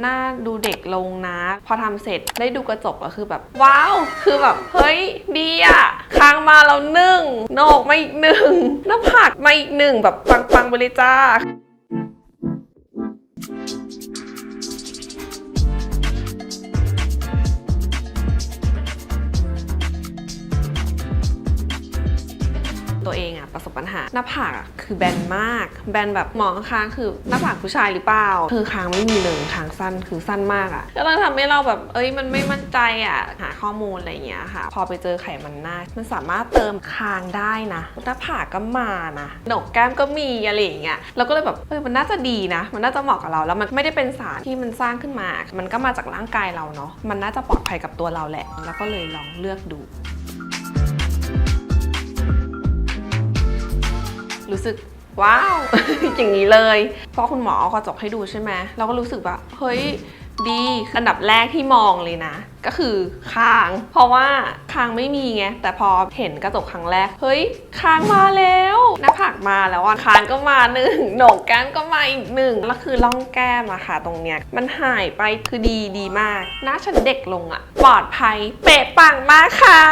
หน้าดูเด็กลงนะ พอทำเสร็จได้ดูกระจกแล้วคือแบบ ว้าว คือแบบ เฮ้ย ดีอะคางมาเราหนึ่งโหนกมาอีกหนึ่งหน้าผากมาอีกหนึ่งแบบปังๆไปเลยจ้า ตัวเองอะประสบปัญหาหน้าผากอะคือแบนมาก แบนแบบมองข้างคือหน้าผากผู้ชายหรือเปล่า คือคางไม่มีเลยคางสั้นคือสั้นมากอะก็เลยทำให้เราแบบเอ้ยมันไม่มั่นใจอะหาข้อมูลอะไรอย่างเงี้ยค่ะ พอไปเจอไขมันหน้า มันสามารถเติมคางได้นะหน้าผากก็มานะหนกแก้มก็มีอะไรอย่างเงี้ยเราก็เลยแบบเอ้ยมันน่าจะดีนะ มันน่าจะเหมาะกับเราแล้วมันไม่ได้เป็นสารที่มันสร้างขึ้นมา มันก็มาจากร่างกายเราเนาะมันน่าจะปลอดภัยกับตัวเราแหละ แล้วก็เลยลองเลือกดู รู้สึกว้าว อย่างนี้เลย เพราะคุณหมอเอากระจกให้ดูใช่ไหมเราก็รู้สึกว่า เฮ้ยดีอันดับแรกที่มองเลยนะ ก็คือคาง เพราะว่าคางไม่มีไง แต่พอเห็นกระจกครั้งแรก เฮ้ยคางมาแล้ว หน้าผากมาแล้วอะคางก็มาหนึ่งโหนกแก้มก็มาอีกหนึ่งแล้วคือร่องแก้มอะค่ะตรงเนี้ย มันหายไปคือดีดีมาก หน้าฉันเด็กลงอะปลอดภัย เป๊ะปังมากค่ะ